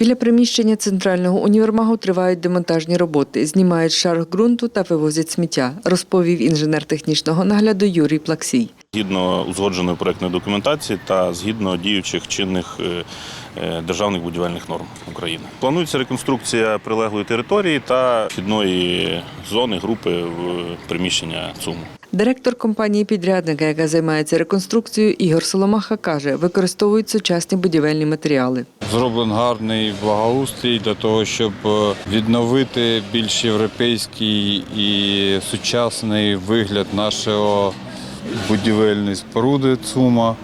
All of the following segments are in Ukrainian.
Біля приміщення центрального універмагу тривають демонтажні роботи, знімають шар ґрунту та вивозять сміття, розповів інженер технічного нагляду Юрій Плаксій. Згідно узгодженої проектної документації та згідно діючих чинних е, е, державних будівельних норм України. Планується реконструкція прилеглої території та вхідної зони групи в приміщення ЦУМу. Директор компанії підрядника, яка займається реконструкцією, Ігор Соломаха каже, використовують сучасні будівельні матеріали. Зроблений гарний благоустрій для того, щоб е, відновити більш європейський і сучасний вигляд нашого будівельної споруди ЦУМа,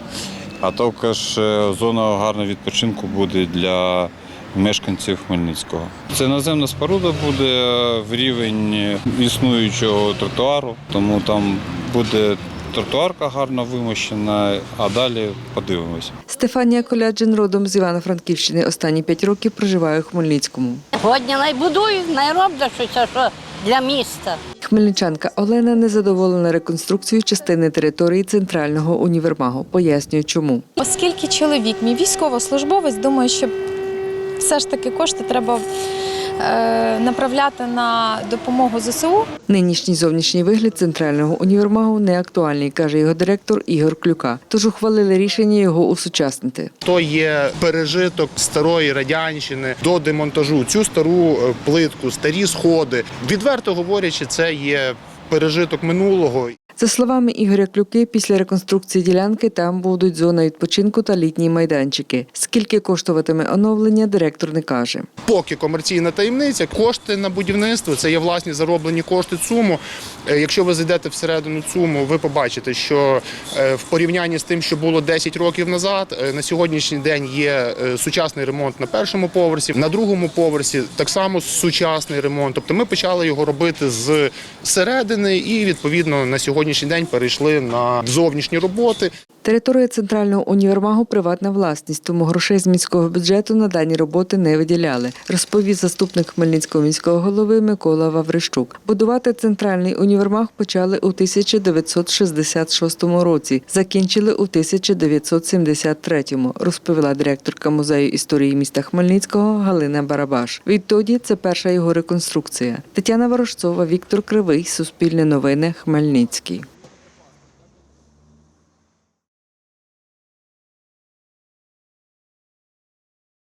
а також е, зона гарного відпочинку буде для мешканців Хмельницького. Це наземна споруда буде в рівень існуючого тротуару, тому там буде тротуарка гарно вимощена, а далі подивимося. Стефанія Коляджин родом з Івано-Франківщини. Останні п'ять років проживає у Хмельницькому. Годні найбудують, найроблять щось, що для міста. Хмельничанка Олена незадоволена реконструкцією частини території центрального універмагу. Пояснює, чому. Оскільки чоловік, мій військовослужбовець, думаю, що все ж таки кошти треба е, направляти на допомогу ЗСУ. Нинішній зовнішній вигляд центрального універмагу не актуальний, каже його директор Ігор Клюка. Тож ухвалили рішення його усучаснити. То є пережиток старої радянщини до демонтажу. Цю стару е, плитку, старі сходи. Відверто говорячи, це є пережиток минулого. За словами Ігоря Клюки, після реконструкції ділянки там будуть зона відпочинку та літні майданчики. Скільки коштуватиме оновлення, директор не каже. Поки комерційна таємниця, кошти на будівництво це є власні зароблені кошти ЦУМу. Е, Якщо ви зайдете всередину ЦУМу, ви побачите, що е, в порівнянні з тим, що було 10 років назад, е, на сьогоднішній день є сучасний ремонт на першому поверсі, на другому поверсі так само сучасний ремонт. Тобто ми почали його робити з середини і відповідно на сьогоднішній день перейшли на зовнішні роботи. Територія центрального універмагу приватна власність, тому грошей з міського бюджету на дані роботи не виділяли, розповів заступник Хмельницького міського голови Микола Ваврищук. Будувати центральний універмаг почали у 1966 році, закінчили у 1973, розповіла директорка музею історії міста Хмельницького Галина Барабаш. Відтоді це перша його реконструкція. Тетяна Ворожцова, Віктор Кривий, Суспільне новини, Хмельницький.